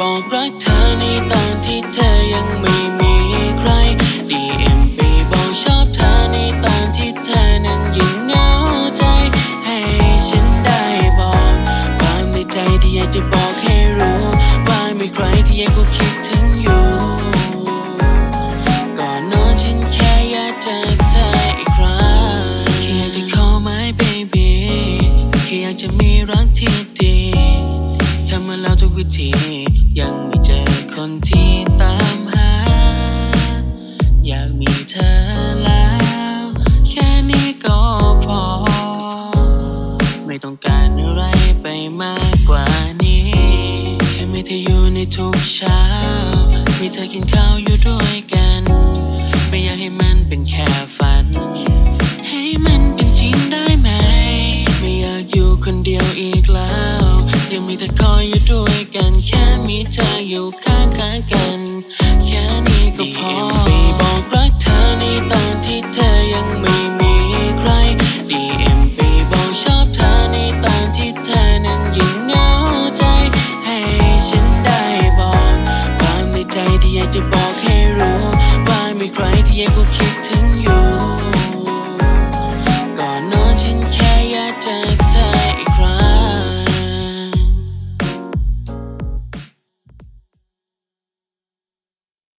บอกรักเธอในตอนที่เธอยังไม่มีใคร DM ไปบอกชอบเธอในตอนที่เธอนั้นยังเหงาใจ ให้ฉันได้บอก ความในใจที่อยากจะบอกให้รู้ ว่ามีใครที่ยังกูคิดถึงอยู่ก่อนนอนฉันแค่อยากเจอเธออีกครั้งแค่อยากจะ call my baby แค่อยากจะมีรักที่ มาแล้วทุกวิธียังไม่เจอคนที่ตามหา อยากมีเธอแล้ว แค่นี้ก็พอ ไม่ต้องการอะไรไปมากกว่านี้ แค่มีเธออยู่ในทุกเช้า มีเธอกินข้าวอยู่ด้วยกัน ไม่อยากให้มันเป็นแค่ ยังมีเธอคอยอยู่ด้วยกัน แค่มีเธออยู่ข้างข้างกัน แค่นี้ก็พอ DM บอกรักเธอในตอนที่เธอยังไม่มีใคร DM ไปบอกชอบเธอในตอนที่เธอนั้นยังเหงาใจ ให้ฉันได้บอก ความในใจที่อยากจะบอกให้รู้ ว่ามีใครที่ยังกูคิด